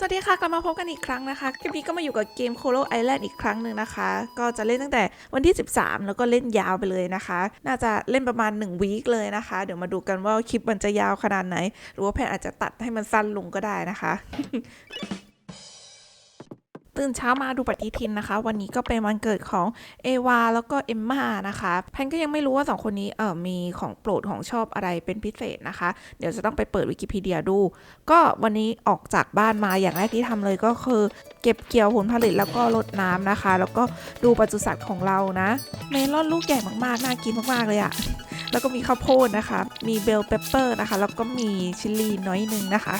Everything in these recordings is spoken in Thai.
สวัสดีค่ะ กลับมาพบกันอีกครั้งนะคะ คลิปนี้ก็มาอยู่กับเกม Coral Island อีกครั้งหนึ่งนะคะ ก็จะเล่นตั้งแต่วันที่ 13 แล้วก็เล่นยาวไปเลยนะคะ น่าจะเล่นประมาณ1วีคเลยนะคะ เดี๋ยวมาดูกันว่าคลิปมันจะยาวขนาดไหน หรือว่าแพนอาจจะตัดให้มันสั้นลงก็ได้นะคะ ตื่นเช้ามาดูปฏิทินนะคะ วันนี้ก็เป็นวันเกิดของเอวาแล้วก็เอมมานะคะแพนก็ยังไม่รู้ว่าสองคนนี้เออมีของโปรดของชอบอะไรเป็นพิเศษนะคะ เดี๋ยวจะต้องไปเปิดวิกิพีเดียดู ก็วันนี้ออกจากบ้านมาอย่างแรกที่ทำเลยก็คือเก็บเกี่ยวผลผลิตแล้วก็รดน้ำนะคะ แล้วก็ดูปศุสัตว์ของเรานะ เมลอนลูกใหญ่มากๆ น่ากินมากๆเลยอะแล้วก็มีข้าวโพดนะคะ มีเบลเปปเปอร์นะคะ แล้วก็มีชิลลีน้อยหนึงนะคะ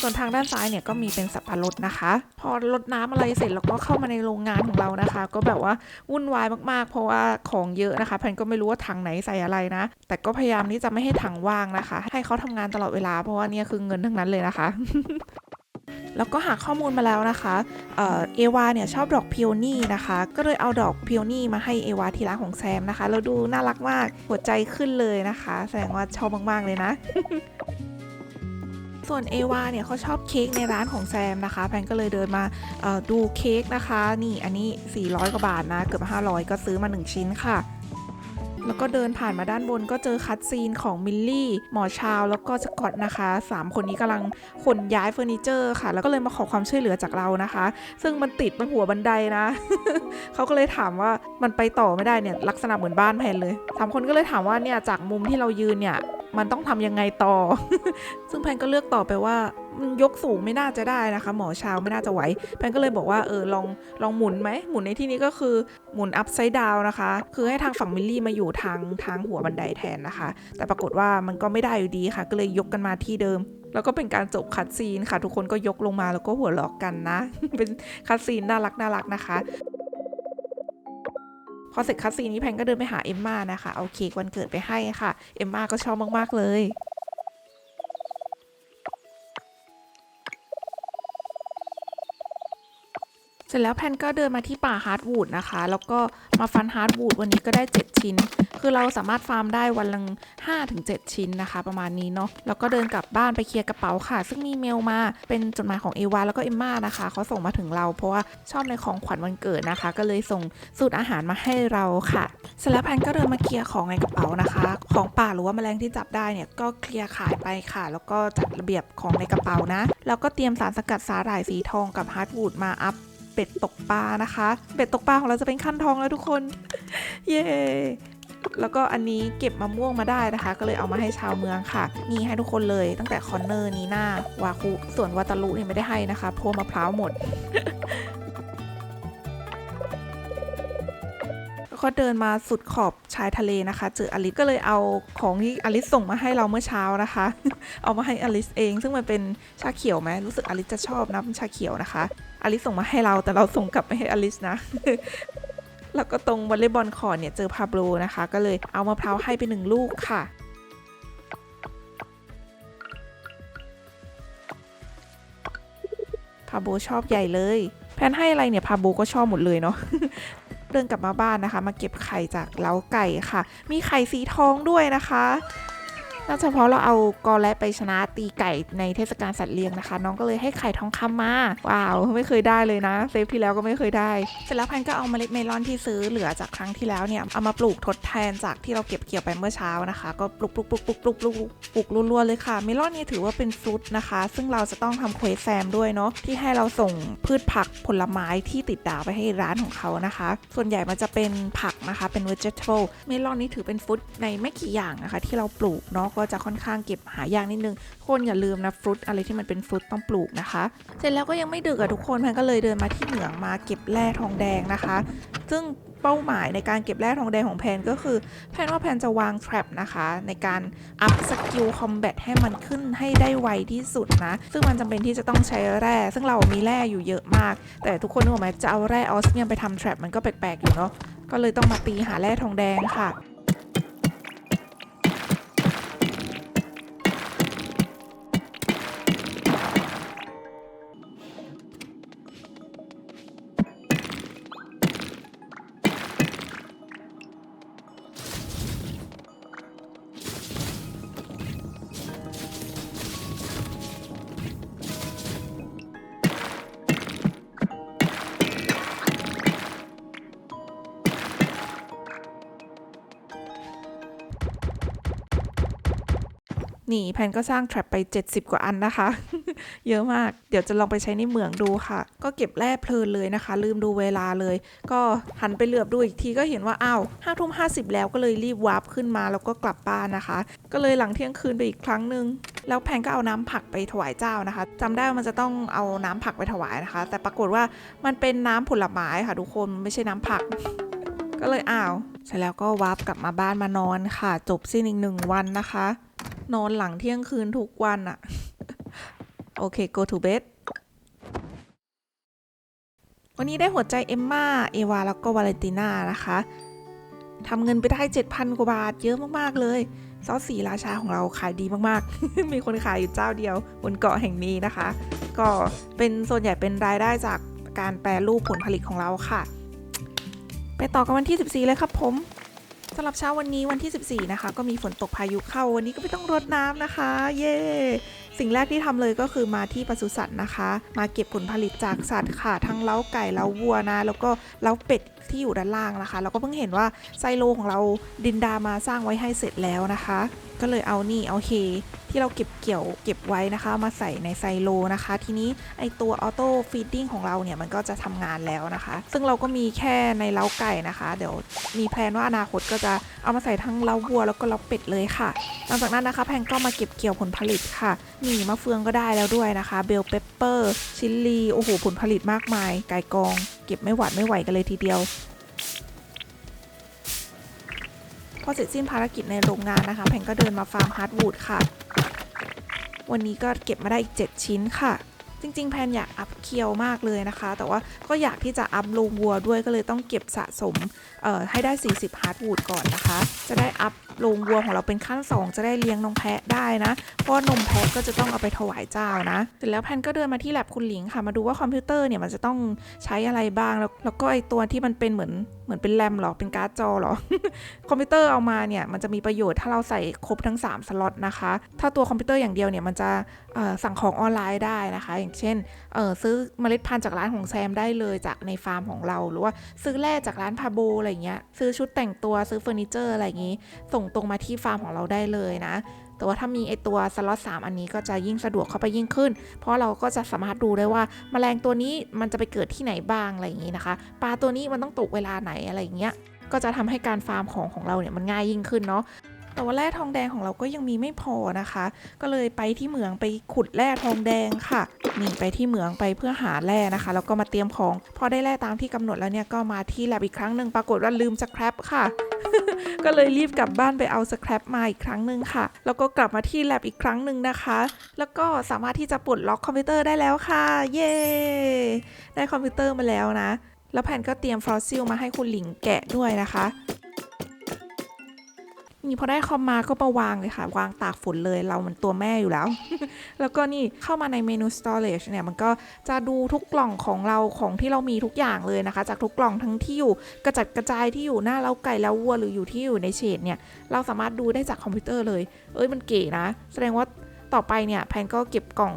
ส่วนทางด้านซ้ายเนี่ยก็มีเป็นสับปะรดนะคะ พอรดน้ำอะไรเสร็จแล้วก็เข้ามาในโรงงานของเรานะคะ ก็แบบว่าวุ่นวายมากๆ เพราะว่าของเยอะนะคะแพนก็ไม่รู้ว่าถังไหนใส่อะไรนะ แต่ก็พยายามที่จะไม่ให้ถังว่างนะคะ ให้เขาทำงานตลอดเวลาเพราะว่าเนี่ยคือเงินทั้งนั้นเลยนะคะแล้วก็หาข้อมูลมาแล้วนะคะเออเอวาเนี่ยชอบดอกพิโอนี่นะคะ ก็เลยเอาดอกพิโอนี่มาให้เอวาที่ร้านของแซมนะคะ แล้วดูน่ารักมาก หัวใจขึ้นเลยนะคะ แสดงว่าชอบมากๆเลยนะ ส่วนเอวาเนี่ยเขาชอบเค้กในร้านของแซมนะคะ แพนก็เลยเดินมาดูเค้กนะคะ นี่อันนี้ 400 กว่าบาทนะ เกือบ 500 ก็ซื้อมา 1 ชิ้นค่ะ แล้วก็เดินผ่านมาด้านบนก็เจอคัดซีนของมิลลี่ หมอชาว แล้วก็สกอตนะคะ 3 คนนี้กำลังขนย้ายเฟอร์นิเจอร์ค่ะ แล้วก็เลยมาขอความช่วยเหลือจากเรานะคะ ซึ่งมันติดบนหัวบันไดนะ เขาก็เลยถามว่ามันไปต่อไม่ได้เนี่ยลักษณะเหมือนบ้านแพนเลยสามคนก็เลยถามว่าเนี่ยจากมุมที่เรายืนเนี่ยมันต้องทำยังไงต่อ ซึ่งแพนก็เลือกต่อบไปว่า มันยกสูงไม่น่าจะได้นะคะ หมอชาวไม่น่าจะไหวแพนก็เลยบอกว่าเออลองลองหมุนไหมหมุนในที่นี้ก็คือหมุนอัพไซด์ดาวนะคะ คือให้ทางฝั่งมิลลี่มาอยู่ทางทางหัวบันไดแทนนะคะ แต่ปรากฏว่ามันก็ไม่ได้อยู่ดีค่ะ ก็เลยยกกันมาที่เดิม แล้วก็เป็นการจบคัดซีนค่ะ ทุกคนก็ยกลงมาแล้วก็หัวเราะกันนะ เป็นคัดซีนน่ารักน่ารักนะคะพอเสร็จคัดซีนนี้แพนก็เดินไปหาเอมมานะคะเอาเค้กวันเกิดไปให้ค่ะ เอมมาก็ชอบมาก ๆ เลย เสร็จแล้วแพนก็เดินมาที่ป่าฮาร์ดวูดนะคะ แล้วก็มาฟันฮาร์ดวูดวันนี้ก็ได้ 7 ชิ้น คือเราสามารถฟาร์มได้วันละ5ถึง7ชิ้นนะคะ ประมาณนี้เนาะ แล้วก็เดินกลับบ้านไปเคลียร์กระเป๋าค่ะ ซึ่งมีเมลมาเป็นจดหมายของเอวาแล้วก็เอมมานะคะ เขาส่งมาถึงเราเพราะว่าชอบในของขวัญวันเกิดนะคะ ก็เลยส่งสูตรอาหารมาให้เราค่ะ เสร็จแล้วแพนก็เดินมาเคลียร์ของในกระเป๋านะคะ ของป่าหรือว่าแมลงที่จับได้เนี่ยก็เคลียร์ขายไปค่ะ แล้วก็จัดระเบียบของในกระเป๋านะ แล้วก็เตรียมสารสกัดสาหร่ายสีทองกับฮาร์ดวูดมาอัพ เป็ดตกปลานะคะเป็ดตกปลาของเราจะเป็นขั้นทองแล้วทุกคน เย้แล้วก็อันนี้เก็บมะม่วงมาได้นะคะ ก็เลยเอามาให้ชาวเมืองค่ะมีให้ทุกคนเลยตั้งแต่คอนเนอร์นีหน่าวาคุส่วนวาตาลุเนี่ยไม่ได้ให้นะคะเพราะมะพร้าวหมดก็เดินมาสุดขอบชายทะเลนะคะ เจออลิสก็เลยเอาของที่อลิสส่งมาให้เราเมื่อเช้านะคะ เอามาให้อลิสเอง ซึ่งมันเป็นชาเขียวไหมรู้สึกอลิสจะชอบนะเป็นชาเขียวนะคะ อลิสส่งมาให้เราแต่เราส่งกลับไปให้อลิสนะแล้วก็ตรงวอลเลย์บอลคอร์เนี่ยเจอพาโบลนะคะ ก็เลยเอามะพร้าวให้ไปหนึ่งลูกค่ะ พาโบชอบใหญ่เลย แพนให้อะไรเนี่ยพาโบก็ชอบหมดเลยเนาะเดินกลับมาบ้านนะคะ มาเก็บไข่จากเล้าไก่ค่ะ มีไข่สีทองด้วยนะคะ น่าจะเพราะเราเอากอและไปชนะตีไก่ในเทศกาลสัตว์เลี้ยงนะคะ น้องก็เลยให้ไข่ทองคำมาว้าวไม่เคยได้เลยนะเซฟที่แล้วก็ไม่เคยได้ เสร็จแล้วแพนก็เอาเมล็ดเมลอนที่ซื้อเหลือจากครั้งที่แล้วเนี่ยเอามาปลูกทดแทนจากที่เราเก็บเกี่ยวไปเมื่อเช้านะคะ ก็ปลูกปลูกปลูกปลูกปลูกปลูกปลูกรัวๆเลยค่ะ เมลอนนี่ถือว่าเป็นฟรุตนะคะ ซึ่งเราจะต้องทำเควสแซมด้วยเนาะที่ให้เราส่งพืชผักผลไม้ที่ติดดาวไปให้ร้านของเขานะคะ ส่วนใหญ่มันจะเป็นผักนะคะเป็น vegetable เมลอนนี่ถือเป็นฟรุตในไม่กี่อย่างนะคะ ที่เราปลูกเนาะก็จะค่อนข้างเก็บหายากนิดนึงคนอย่าลืมนะฟรุตอะไรที่มันเป็นฟรุตต้องปลูกนะคะ เสร็จแล้วก็ยังไม่ดึกอะทุกคนแพนก็เลยเดินมาที่เหมืองมาเก็บแร่ทองแดงนะคะ ซึ่งเป้าหมายในการเก็บแร่ทองแดงของแพนก็คือ แพนว่าแพนจะวาง trap นะคะ ในการอัพสกิลคอมแบทให้มันขึ้นให้ได้ไวที่สุดนะ ซึ่งมันจำเป็นที่จะต้องใช้แร่ ซึ่งเรามีแร่อยู่เยอะมาก แต่ทุกคนนึกออกไหมจะเอาแร่ออสเมียมไปทำ trap มันก็แปลกๆอยู่เนาะก็เลยต้องมาตีหาแร่ทองแดงค่ะ นี่แพนก็สร้างแทร็ปไป 70 กว่าอันนะคะ เยอะมาก เดี๋ยวจะลองไปใช้ในเหมืองดูค่ะ ก็เก็บแร่เพลินเลยนะคะ ลืมดูเวลาเลย ก็หันไปเหลือบดูอีกทีก็เห็นว่าอ้าวห้าทุ่มห้าสิบแล้วก็เลยรีบวาร์ปขึ้นมาแล้วก็กลับบ้านนะคะ ก็เลยหลังเที่ยงคืนไปอีกครั้งหนึ่งแล้วแพนก็เอาน้ำผักไปถวายเจ้านะคะจำได้ว่ามันจะต้องเอาน้ำผักไปถวายนะคะ แต่ปรากฏว่ามันเป็นน้ำผลไม้ค่ะทุกคนไม่ใช่น้ำผัก ก็เลยอ้าวเสร็จแล้วก็วาร์ปกลับมาบ้านมานอนค่ะ จบสิ้นอีกหนึ่งวันนะคะ นอนหลังเที่ยงคืนทุกวันอะโอเค go to bed วันนี้ได้หัวใจเอมมาเอวา แล้วก็วาเลนติน่านะคะทำเงินไปได้ 7,000 กว่าบาท เยอะมาก ๆ เลย ซอสสีราชาของเราขายดีมาก ๆ มีคนขายอยู่เจ้าเดียว บนเกาะแห่งนี้นะคะ ก็เป็นส่วนใหญ่เป็นรายได้จากการแปรรูปผลผลิตของเราค่ะ ไปต่อกันวันที่ 14 เลยครับผม สำหรับเช้าวันนี้วันที่ 14 นะคะ ก็มีฝนตกพายุเข้าวันนี้ก็ไม่ต้องรดน้ำนะคะ เย่สิ่งแรกที่ทำเลยก็คือมาที่ปศุสัตว์นะคะ มาเก็บผลผลิตจากสัตว์ค่ะ ทั้งเล้าไก่เล้าวัวนะ แล้วก็เล้าเป็ดที่อยู่ด้านล่างนะคะแล้วก็เพิ่งเห็นว่าไซโลของเราดินดามาสร้างไว้ให้เสร็จแล้วนะคะ ก็เลยเอานี่เอาเฮที่เราเก็บเกี่ยวเก็บไว้นะคะ มาใส่ในไซโลนะคะ ทีนี้ไอตัวออโต้ฟีดดิ้งของเราเนี่ยมันก็จะทำงานแล้วนะคะ ซึ่งเราก็มีแค่ในเล้าไก่นะคะ เดี๋ยวมีแพลนว่าอนาคตก็จะเอามาใส่ทั้งเล้าวัวแล้วก็เล้าเป็ดเลยค่ะ หลังจากนั้นนะคะแพนก็มาเก็บเกี่ยวผลผลิตค่ะนี่มะเฟืองก็ได้แล้วด้วยนะคะ เบลเปปเปอร์ ชิลลี โอ้โห ผลผลิตมากมาย ไก่กอง เก็บไม่หวาดไม่ไหวกันเลยทีเดียว พอเสร็จสิ้นภารกิจในโรงงานนะคะ แพนก็เดินมาฟาร์มฮาร์ดวูดค่ะ วันนี้ก็เก็บมาได้อีก 7 ชิ้นค่ะจริงๆ แพนอยากอัพเคียวมากเลยนะคะ แต่ว่าก็อยากที่จะอัพโลงวัวด้วยก็เลยต้องเก็บสะสมให้ได้ 40 ฮาร์ดวูดก่อนนะคะ จะได้อัพ โรงวัวของเราเป็นขั้น 2 จะได้เลี้ยงนมแพะได้นะ เพราะนมแพะก็จะต้องเอาไปถวายเจ้านะเสร็จแล้วแพนก็เดินมาที่แลบคุณหลิงค่ะ มาดูว่าคอมพิวเตอร์เนี่ยมันจะต้องใช้อะไรบ้าง แล้วแล้วก็ไอตัวที่มันเป็นเหมือนเหมือนเป็นแรมหรอ เป็นการ์ดจอหรอ คอมพิวเตอร์เอามาเนี่ยมันจะมีประโยชน์ถ้าเราใส่ครบทั้ง 3 สล็อตนะคะ ถ้าตัวคอมพิวเตอร์อย่างเดียวเนี่ยมันจะสั่งของออนไลน์ได้นะคะ อย่างเช่นเออซื้อเมล็ดพันธุ์จากร้านของแซมได้เลยจากในฟาร์มของเรา หรือว่าซื้อแร่จากร้านพาโบอะไรเงี้ย ซื้อชุดแต่งตัวซื้อเฟอร์นิเจอร์อะไรอย่างงี้ ส่งตรงมาที่ฟาร์มของเราได้เลยนะ แต่ว่าถ้ามีไอตัวสล็อต3อันนี้ก็จะยิ่งสะดวกเข้าไปยิ่งขึ้น เพราะเราก็จะสามารถดูได้ว่าแมลงตัวนี้มันจะไปเกิดที่ไหนบ้างอะไรอย่างนี้นะคะ ปลาตัวนี้มันต้องตกเวลาไหนอะไรอย่างเงี้ย ก็จะทำให้การฟาร์มของของเราเนี่ยมันง่ายยิ่งขึ้นเนาะแต่ว่าแร่ทองแดงของเราก็ยังมีไม่พอนะคะ ก็เลยไปที่เหมืองไปขุดแร่ทองแดงค่ะนี่ไปที่เหมืองไปเพื่อหาแร่นะคะ แล้วก็มาเตรียมของ พอได้แร่ตามที่กำหนดแล้วเนี่ยก็มาที่แลบอีกครั้งหนึ่งปรากฏว่าลืมสครับค่ะ ก็เลยรีบกลับบ้านไปเอาสครับมาอีกครั้งหนึ่งค่ะ แล้วก็กลับมาที่แลบอีกครั้งหนึ่งนะคะ แล้วก็สามารถที่จะปลดล็อกคอมพิวเตอร์ได้แล้วค่ะ เย้ ได้คอมพิวเตอร์มาแล้วนะ แล้วแผ่นก็เตรียมฟอสซิลมาให้คุณหลิงแกะด้วยนะคะ นี่พอได้คอมมาก็มาวางเลยค่ะ วางตากฝนเลยเรามันตัวแม่อยู่แล้ว แล้วก็นี่เข้ามาในเมนู storage เนี่ย มันก็จะดูทุกกล่องของเราของที่เรามีทุกอย่างเลยนะคะ จากทุกกล่องทั้งที่อยู่กระจัดกระจายที่อยู่หน้าเล้าไก่แล้ววัวหรืออยู่ที่อยู่ในเฉดเนี่ย เราสามารถดูได้จากคอมพิวเตอร์เลย เอ้ยมันเก๋นะ แสดงว่าต่อไปเนี่ยแพนก็เก็บกล่อง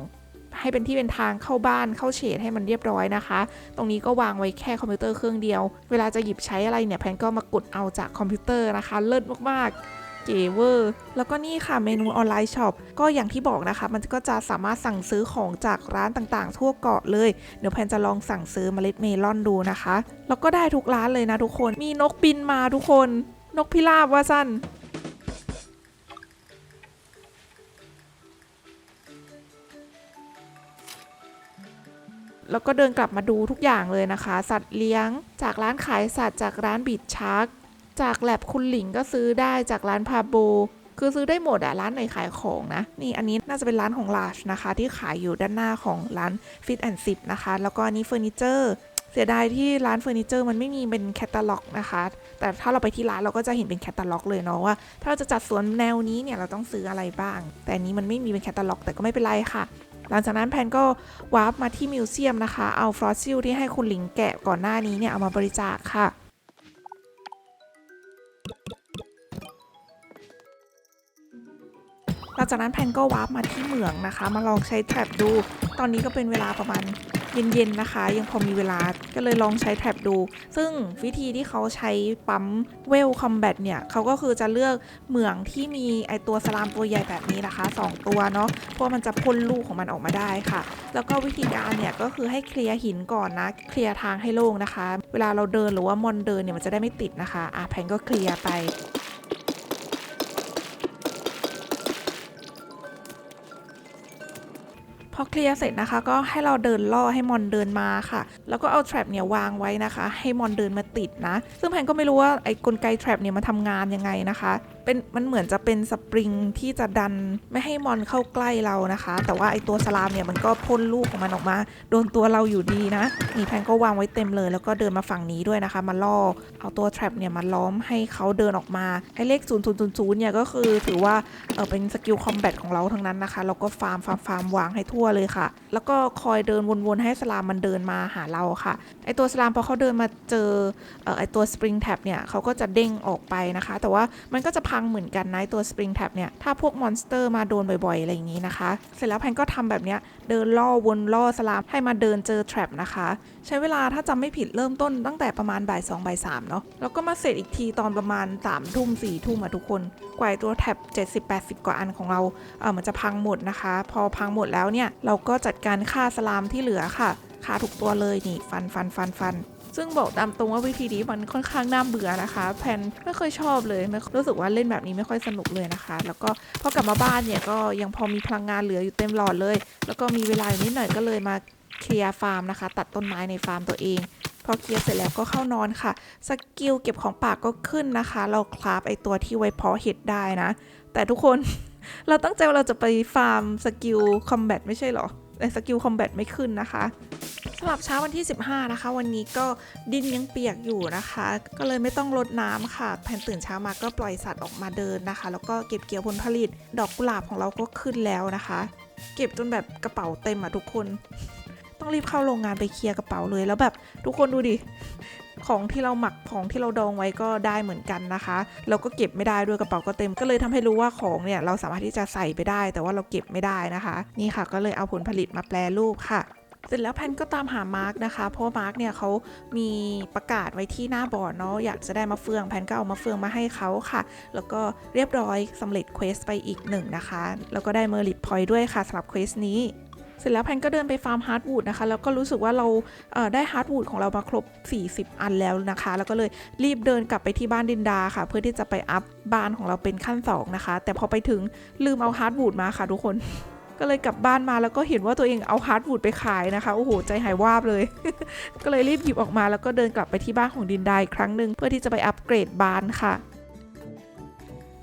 ให้เป็นที่เป็นทางเข้าบ้านเข้าเฉดให้มันเรียบร้อยนะคะ ตรงนี้ก็วางไว้แค่คอมพิวเตอร์เครื่องเดียว เวลาจะหยิบใช้อะไรเนี่ยแพนก็มากดเอาจากคอมพิวเตอร์นะคะ เลิศมากๆเกเวอร์แล้วก็นี่ค่ะเมนูออนไลน์ช็อปก็อย่างที่บอกนะคะ มันก็จะสามารถสั่งซื้อของจากร้านต่างๆ ทั่วเกาะเลย เดี๋ยวแพนจะลองสั่งซื้อเมล็ดเมลอนดูนะคะ แล้วก็ได้ทุกร้านเลยนะทุกคนมีนกบินมาทุกคน นกพิราบว่าสั้น แล้วก็เดินกลับมาดูทุกอย่างเลยนะคะ สัตว์เลี้ยง จากร้านขายสัตว์จากร้านบีดชาร์กจากแลบคุณหลิงก็ซื้อได้จากร้านพาโบคือซื้อได้หมดอะร้านไหนขายของนะ นี่อันนี้น่าจะเป็นร้านของลาชนะคะ ที่ขายอยู่ด้านหน้าของร้าน Fit and Sip นะคะ แล้วก็อันนี้เฟอร์นิเจอร์เสียดายที่ร้านเฟอร์นิเจอร์มันไม่มีเป็นแคตตาล็อกนะคะ แต่ถ้าเราไปที่ร้านเราก็จะเห็นเป็นแคตตาล็อกเลยเนาะว่า ถ้าเราจะจัดสวนแนวนี้เนี่ยเราต้องซื้ออะไรบ้าง แต่อันนี้มันไม่มีเป็นแคตตาล็อก แต่ก็ไม่เป็นไรค่ะ หลังจากนั้นแพนก็วาร์ปมาที่มิวเซียมนะคะ เอาฟอสซิลที่ให้คุณหลิงแกะก่อนหน้านี้เนี่ยเอามาบริจาคค่ะหลังจากนั้นแพนก็วาร์ปมาที่เหมืองนะคะ มาลองใช้แท็บดู ตอนนี้ก็เป็นเวลาประมาณ เย็นๆนะคะ ยังพอมีเวลาก็เลยลองใช้แท็บดู ซึ่งวิธีที่เขาใช้ปั๊มเวลคอมแบทเนี่ยเขาก็คือจะเลือกเหมืองที่มีไอตัวสลามตัวใหญ่แบบนี้นะคะ 2 ตัวเนาะเพราะมันจะพ่นลูกของมันออกมาได้ค่ะ แล้วก็วิธีการเนี่ยก็คือให้เคลียร์หินก่อนนะเคลียร์ทางให้โล่งนะคะ เวลาเราเดินหรือว่ามอนเดินเนี่ยมันจะได้ไม่ติดนะคะอะแพนก็เคลียร์ไป พอเคลียร์เสร็จนะคะ ก็ให้เราเดินล่อให้มอนเดินมาค่ะ แล้วก็เอาแทรปเนี่ยวางไว้นะคะ ให้มอนเดินมาติดนะ ซึ่งแพนก็ไม่รู้ว่าไอ้กลไกแทรปเนี่ยมันทำงานยังไงนะคะเป็นมันเหมือนจะเป็นสปริงที่จะดันไม่ให้มอนเข้าใกล้เรานะคะ แต่ว่าไอ้ตัวสลามเนี่ยมันก็พ่นลูกของมันออกมา โดนตัวเราอยู่ดีนะนี่แพนก็วางไว้เต็มเลย แล้วก็เดินมาฝั่งนี้ด้วยนะคะ มาล่อเอาตัวแทรปเนี่ยมาล้อมให้เขาเดินออกมาไอ้เลข0 0 0 0เนี่ยก็คือถือว่าเออเป็นสกิลคอมแบทของเราทั้งนั้นนะคะเราก็ฟาร์มฟาร์มฟาร์มวางให้ทั่วเลยค่ะ แล้วก็คอยเดินวนๆให้สลามมันเดินมาหาเราค่ะไอตัวสลามพอเขาเดินมาเจอเออไอตัวสปริงแท็บเนี่ยเขาก็จะเด้งออกไปนะคะ แต่ว่ามันก็จะพังเหมือนกันนะตัวสปริงแท็บเนี่ยถ้าพวกมอนสเตอร์มาโดนบ่อยๆอะไรอย่างนี้นะคะ เสร็จแล้วแพนก็ทำแบบเนี้ยเดินล่อวนล่อสลามให้มาเดินเจอแทร็บนะคะ ใช้เวลาถ้าจำไม่ผิดเริ่มต้นตั้งแต่ประมาณบ่ายสองบ่ายสามเนาะแล้วก็มาเสร็จอีกทีตอนประมาณ3ามทุ่มสี่ทุ่มอะทุกคนกว่าตัวแท็บ70-80 กว่าอันของเราเออมันจะพังหมดนะคะ พอพังหมดแล้วเนี่ยเราก็จัดการฆ่าสลามที่เหลือค่ะฆ่าทุกตัวเลยนี่ฟันฟันฟันฟัน ซึ่งบอกตามตรงว่าวิธีนี้มันค่อนข้างน่าเบื่อนะคะ แพนไม่ค่อยชอบเลยไม่รู้สึกว่าเล่นแบบนี้ไม่ค่อยสนุกเลยนะคะ แล้วก็พอกลับมาบ้านเนี่ยก็ยังพอมีพลังงานเหลืออยู่เต็มหลอดเลย แล้วก็มีเวลาอยู่นิดหน่อยก็เลยมาเคลียร์ฟาร์มนะคะ ตัดต้นไม้ในฟาร์มตัวเองพอเคลียร์เสร็จแล้วก็เข้านอนค่ะ สกิลเก็บของปากก็ขึ้นนะคะ เราคราฟไอตัวที่ไว้เพาะเห็ดได้นะ แต่ทุกคน เราตั้งใจว่าเราจะไปฟาร์มสกิลคอมแบทไม่ใช่เหรอแต่สกิลคอมแบทไม่ขึ้นนะคะำหรับเช้าวันที่ 15 นะคะ วันนี้ก็ดินยังเปียกอยู่นะคะ ก็เลยไม่ต้องรดน้ำค่ะ แผนตื่นเช้ามาก็ปล่อยสัตว์ออกมาเดินนะคะ แล้วก็เก็บเกี่ยวผลผลิต ดอกกุหลาบของเราก็ขึ้นแล้วนะคะ เก็บจนแบบกระเป๋าเต็มอะทุกคน ต้องรีบเข้าโรงงานไปเคลียร์กระเป๋าเลยแล้วแบบทุกคนดูดิของที่เราหมักของที่เราดองไว้ก็ได้เหมือนกันนะคะเราก็เก็บไม่ได้ด้วยกระเป๋าก็เต็มก็เลยทำให้รู้ว่าของเนี่ยเราสามารถที่จะใส่ไปได้ แต่ว่าเราเก็บไม่ได้นะคะ นี่ค่ะ ก็เลยเอาผลผลิตมาแปลรูปค่ะ เสร็จแล้วแพนก็ตามหามาร์กนะคะ เพราะมาร์กเนี่ยเขามีประกาศไว้ที่หน้าบอร์ดเนาะอยากจะได้มาเฟืองแพนก็เอามาเฟืองมาให้เขาค่ะ แล้วก็เรียบร้อยสำเร็จเควสไปอีกหนึ่งนะคะ แล้วก็ได้เมอร์ลิตพอยต์ด้วยค่ะสำหรับเควสนี้เสร็จแล้วแพนก็เดินไปฟาร์มฮาร์ดวูดนะคะ แล้วก็รู้สึกว่าเราเได้ฮาร์ดวูดของเรามาครบ 40 อันแล้วนะคะ แล้วก็เลยรีบเดินกลับไปที่บ้านดินดาค่ะ เพื่อที่จะไปอัพบ้านของเราเป็นขั้น 2 นะคะ แต่พอไปถึงลืมเอาฮาร์ดวูดมาค่ะทุกคน ก็เลยกลับบ้านมาแล้วก็เห็นว่าตัวเองเอาฮาร์ดวูดไปขายนะคะ โอ้โห ใจหายวาบเลย ก็เลยรีบหยิบออกมาแล้วก็เดินกลับไปที่บ้านของดินไดาอีกครั้งหนึ่งเพื่อที่จะไปอัปเกรดบ้านค่ะ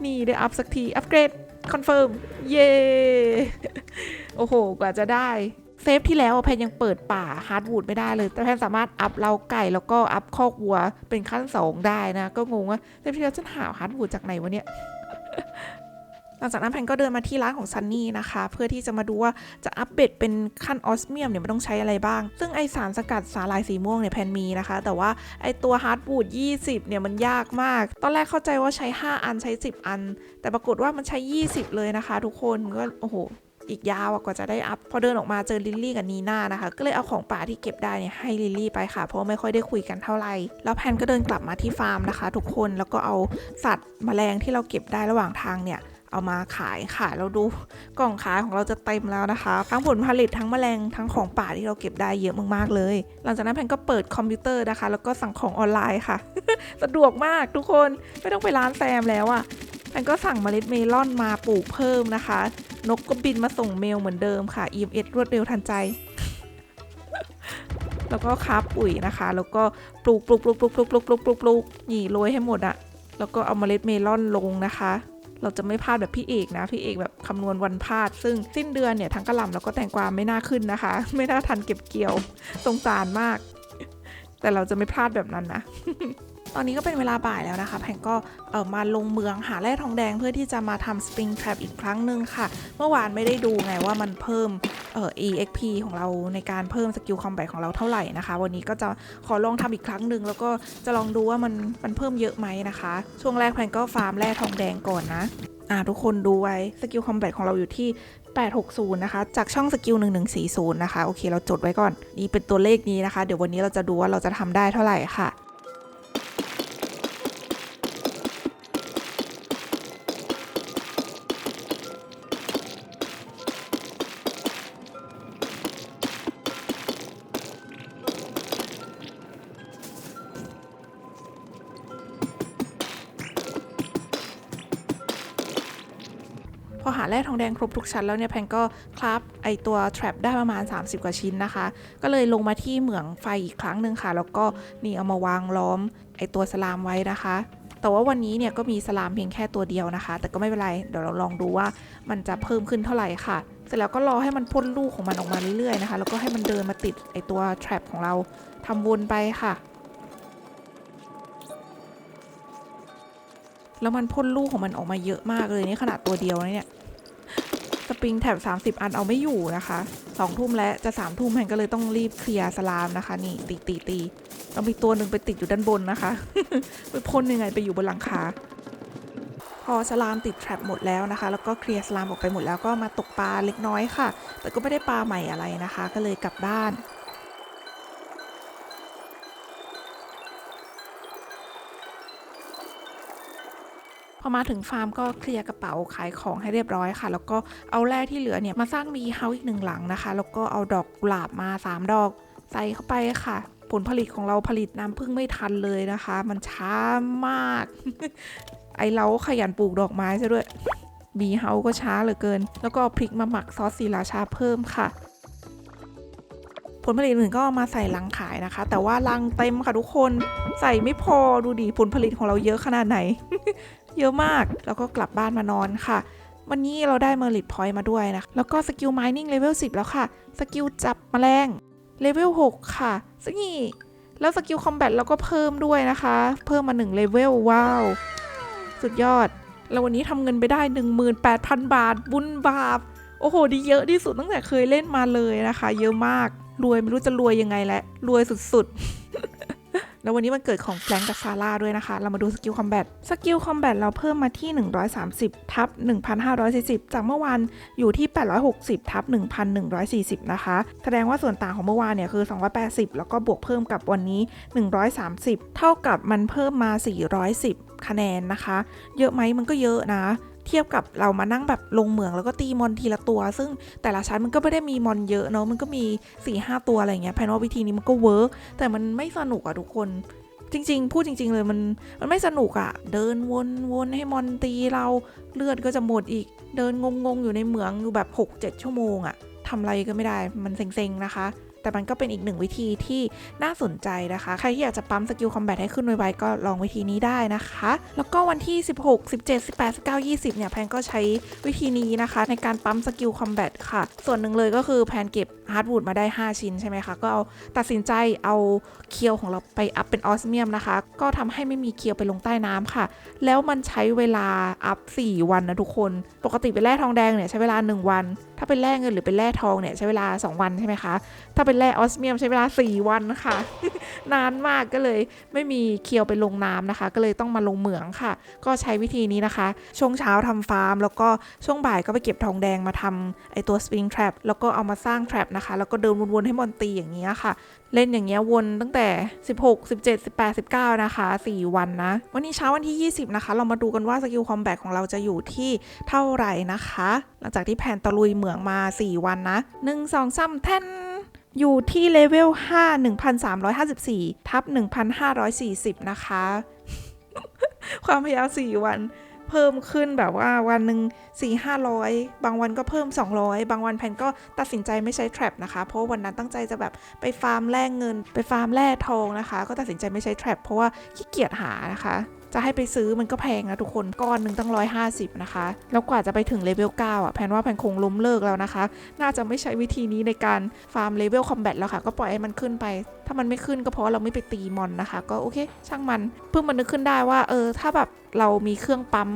นี่ได้อัพสักที อัปเกรดคอนเฟิร์ม เย้โอ้โห กว่าจะได้ เซฟที่แล้วแพนยังเปิดป่าฮาร์ดวูดไม่ได้เลย แต่แพนสามารถอัพเล้าไก่แล้วก็อัพคอกวัวเป็นขั้นสองได้นะ ก็งงว่าเซฟที่แล้วฉันหาฮาร์ดวูดจากไหนวะเนี่ย หลังจากนั้นแพนก็เดินมาที่ร้านของซันนี่นะคะ เพื่อที่จะมาดูว่าจะอัปเดตเป็นขั้นออสเมียมเนี่ยมันต้องใช้อะไรบ้าง ซึ่งไอสารสกัดสาลายสีม่วงเนี่ยแพนมีนะคะ แต่ว่าไอตัวฮาร์ดวูด20 เนี่ยมันยากมาก ตอนแรกเข้าใจว่าใช้ 5 อันใช้ 10 อัน แต่ปรากฏว่ามันใช้ 20 เลยนะคะ ทุกคนก็โอ้โหอีกยาวกว่าจะได้อัพ พอเดินออกมาเจอลิลลี่กับนีน่านะคะ ก็เลยเอาของป่าที่เก็บได้เนี่ยให้ลิลลี่ไปค่ะ เพราะไม่ค่อยได้คุยกันเท่าไหร่ แล้วแพนก็เดินกลับมาที่ฟาร์มนะคะ ทุกคนแล้วก็เอาสัตว์แมลงที่เราเก็บได้ระหว่างทางเนี่ย เอามาขายค่ะแล้วดูกล่องขายของเราจะเต็มแล้วนะคะ ทั้งผลผลิตทั้งแมลงทั้งของป่าที่เราเก็บได้เยอะมากๆเลย หลังจากนั้นแพนก็เปิดคอมพิวเตอร์นะคะ แล้วก็สั่งของออนไลน์ค่ะ สะดวกมากทุกคนไม่ต้องไปร้านแซมแล้วอะ่ะแพนก็สั่งเมล็ดเมลอนมาปลูกเพิ่มนะคะ นกก็บินมาส่งเมลเหมือนเดิมค่ะ EMS รวดเร็วทันใจแล้วก็คับปุ๋ยนะคะ แล้วก็ปลูกปลูกปลูกปลูกปลูกปลูกปลูกปลูกปลูกหยีโรยให้หมดอะแล้วก็เอาเมล็ดเมลอนลงนะคะ เราจะไม่พลาดแบบพี่เอกนะ พี่เอกแบบคำนวณวันพลาด ซึ่งสิ้นเดือนเนี่ยทั้งกระหล่ำแล้วก็แตงกวาไม่น่าขึ้นนะคะ ไม่น่าทันเก็บเกี่ยวสงสารมาก แต่เราจะไม่พลาดแบบนั้นนะ ตอนนี้ก็เป็นเวลาบ่ายแล้วนะคะ แพงก็เออมาลงเมืองหาแร่ทองแดงเพื่อที่จะมาทำสปริงแทร p อีกครั้งหนึ่งค่ะ เมื่อวานไม่ได้ดูไงว่ามันเพิ่มเออ EXP ของเราในการเพิ่มสกิลคอมแบทของเราเท่าไหร่นะคะ วันนี้ก็จะขอลองทำอีกครั้งหนึ่งแล้วก็จะลองดูว่ามันมันเพิ่มเยอะไหมนะคะ ช่วงแรกแพนก็ฟาร์มแร่ทองแดงก่อนนะอ่าทุกคนดูไว้สกิลคอมแบทของเราอยู่ที่ 860 นะคะ จากช่องสกิล 1140 นะคะ โอเค เราจดไว้ก่อน นี่เป็นตัวเลขนี้นะคะ เดี๋ยววันนี้เราจะดูว่าเราจะทำได้เท่าไหร่ค่ะ แทงแดงครบทุกชั้นแล้วเนี่ยแพนก็คราฟไอตัว trap ได้ประมาณ 30 กว่าชิ้นนะคะ ก็เลยลงมาที่เหมืองไฟอีกครั้งหนึ่งค่ะ แล้วก็นี่เอามาวางล้อมไอตัวสลามไว้นะคะแต่ว่าวันนี้เนี่ยก็มีสลามเพียงแค่ตัวเดียวนะคะ แต่ก็ไม่เป็นไร เดี๋ยวเราลองดูว่ามันจะเพิ่มขึ้นเท่าไหร่ค่ะ เสร็จแล้วก็รอให้มันพ่นลูกของมันออกมาเรื่อยๆนะคะ แล้วก็ให้มันเดินมาติดไอตัว trap ของเราทำวนไปค่ะ แล้วมันพ่นลูกของมันออกมาเยอะมากเลยนี่ขนาดตัวเดียวนะเนี่ย สปริงแถบ30 อันเอาไม่อยู่นะคะสองทุ่มแล้วจะสามทุ่มแพนก็เลยต้องรีบเคลียร์สลามนะคะ นี่ตีตีตีเรามีตัวหนึ่งไปติดอยู่ด้านบนนะคะไปพ่นยังไงไปอยู่บนหลังคาพอสลามติดแทรปหมดแล้วนะคะ แล้วก็เคลียร์สลามออกไปหมดแล้วก็มาตกปลาเล็กน้อยค่ะ แต่ก็ไม่ได้ปลาใหม่อะไรนะคะ ก็เลยกลับบ้าน พอมาถึงฟาร์มก็เคลียร์กระเป๋าขายของให้เรียบร้อยค่ะ แล้วก็เอาแร่ที่เหลือเนี่ยมาสร้างมีเฮาส์อีกหนึ่งหลังนะคะ แล้วก็เอาดอกกุหลาบมา 3 ดอก ใส่เข้าไปค่ะ ผลผลิตของเราผลิตน้ำพึ่งไม่ทันเลยนะคะ มันช้ามาก ไอเราขยันปลูกดอกไม้ซะด้วยบีเฮาก็ช้าเหลือเกิน แล้วก็เอาพริกมาหมักซอสสีราชาเพิ่มค่ะ ผลผลิตอื่นก็มาใส่ลังขายนะคะ แต่ว่าลังเต็มค่ะทุกคน ใส่ไม่พอดูดิผลผลิตของเราเยอะขนาดไหน เยอะมาก แล้วก็กลับบ้านมานอนค่ะ วันนี้เราได้เมอริตพอยต์มาด้วยนะ แล้วก็สกิล mining เลเวล10 แล้วค่ะ สกิลจับแมลงเลเวล6ค่ะซึ่งนี่แล้วสกิลคอมแบทเราก็เพิ่มด้วยนะคะ เพิ่มมา1เลเวลว้าว สุดยอด แล้ววันนี้ทำเงินไปได้ 18,000 บาท บุญบาป โอ้โห ดีเยอะที่สุดตั้งแต่เคยเล่นมาเลยนะคะ เยอะมาก รวยไม่รู้จะรวยยังไงแหละ รวยสุดๆ แล้ววันนี้มันเกิดของแฟรงก์กับซาร่าด้วยนะคะ เรามาดูสกิลคอมแบท สกิลคอมแบทเราเพิ่มมาที่ 130 ทับ 1,540 จากเมื่อวานอยู่ที่ 860 ทับ 1,140 นะคะ แสดงว่าส่วนต่างของเมื่อวานเนี่ยคือ 280 แล้วก็บวกเพิ่มกับวันนี้ 130 เท่ากับมันเพิ่มมา 410 คะแนนนะคะ เยอะไหมมันก็เยอะนะ เทียบกับเรามานั่งแบบลงเหมืองแล้วก็ตีมอนทีละตัว ซึ่งแต่ละชั้นมันก็ไม่ได้มีมอนเยอะเนาะมันก็มี4ี่ห้าตัวอะไรเงี้ยแพนว่าวิธีนี้มันก็เวิร์กแต่มันไม่สนุกอะทุกคนจริง ๆ พูดจริง ๆ เลยมันมันไม่สนุกอะเดินวนวนให้มอนตีเราเลือดก็จะหมดอีก เดินงง ๆ อยู่ในเหมืองอยู่แบบ 6-7 ชั่วโมงอะทำอะไรก็ไม่ได้มันเซ็ง ๆ นะคะ แต่มันก็เป็นอีกหนึ่งวิธีที่น่าสนใจนะคะ ใครที่อยากจะปั๊มสกิลคอมแบทให้ขึ้นไวๆก็ลองวิธีนี้ได้นะคะ แล้วก็วันที่ 16 17 18 19 20 เนี่ยแพนก็ใช้วิธีนี้นะคะ ในการปั๊มสกิลคอมแบทค่ะ ส่วนหนึ่งเลยก็คือแพนเก็บ ฮาร์ดวูดมาได้ 5 ชิ้นใช่ไหมคะ ก็เอาตัดสินใจเอาเคียวของเราไปอัพเป็นออสเมียมนะคะ ก็ทำให้ไม่มีเคียวไปลงใต้น้ำค่ะ แล้วมันใช้เวลาอัพ 4 วันนะทุกคน ปกติเป็นแร่ทองแดงเนี่ยใช้เวลา 1 วัน ถ้าเป็นแร่เงินหรือเป็นแร่ทองเนี่ยใช้เวลา 2 วันใช่ไหมคะ ถ้าเป็นแร่ออสเมียมใช้เวลา 4 วันค่ะ นานมากก็เลยไม่มีเคียวไปลงน้ำนะคะ ก็เลยต้องมาลงเหมืองค่ะ ก็ใช้วิธีนี้นะคะ ช่วงเช้าทำฟาร์ม แล้วก็ช่วงบ่ายก็ไปเก็บทองแดงมาทำไอตัวสปริงแทรปแล้วก็เอามาสร้างแทรปนะคะ แล้วก็เดินวนๆให้มอนตีอย่างนี้ยค่ะ เล่นอย่างเงี้ยวนตั้งแต่ 16 17 18 19 นะคะ 4 วันนะ วันนี้เช้าวันที่ 20 นะคะ เรามาดูกันว่าสกิลคอมแบทของเราจะอยู่ที่เท่าไหร่นะคะ หลังจากที่แผนตะลุยเหมืองมา 4 วันนะ 1 2 3แท่นอยู่ที่เลเวล5 1,354 ทับ 1,540 นะคะ ความพยายาม4วัน เพิ่มขึ้นแบบว่าวันหนึ่ง4 500 บางวันก็เพิ่ม 200 บางวันแพนก็ตัดสินใจไม่ใช้ trap นะคะ เพราะวันนั้นตั้งใจจะแบบไปฟาร์มแลกเงิน ไปฟาร์มแร่ทองนะคะ ก็ตัดสินใจไม่ใช้ trap เพราะว่าขี้เกียจหานะคะจะให้ไปซื้อมันก็แพงนะทุกคนก้อนหนึ่งตั้ง 150 นะคะ แล้วกว่าจะไปถึงเลเวล 9 อะแพนว่าแพนคงล้มเลิกแล้วนะคะ น่าจะไม่ใช้วิธีนี้ในการฟาร์มเลเวลคอมแบทแล้วค่ะ ก็ปล่อยให้มันขึ้นไป ถ้ามันไม่ขึ้นก็เพราะเราไม่ไปตีมอนนะคะ ก็โอเค ช่างมันเพิ่งมานึกขึ้นได้ว่าเออถ้าแบบเรามีเครื่องปั๊ม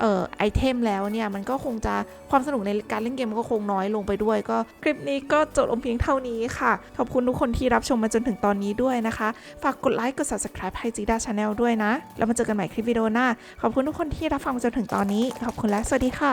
เอ่อไอเทมแล้วเนี่ยมันก็คงจะความสนุกในการเล่นเกมมันก็คงน้อยลงไปด้วย ก็คลิปนี้ก็จบลงเพียงเท่านี้ค่ะ ขอบคุณทุกคนที่รับชมมาจนถึงตอนนี้ด้วยนะคะ ฝากกดไลค์กด subscribe ให้จีด้าชาแนลด้วยนะ แล้วมาเจอกันกันใหม่คลิปวิดีโอหน้า ขอบคุณทุกคนที่รับฟังมาจนถึงตอนนี้ ขอบคุณและสวัสดีค่ะ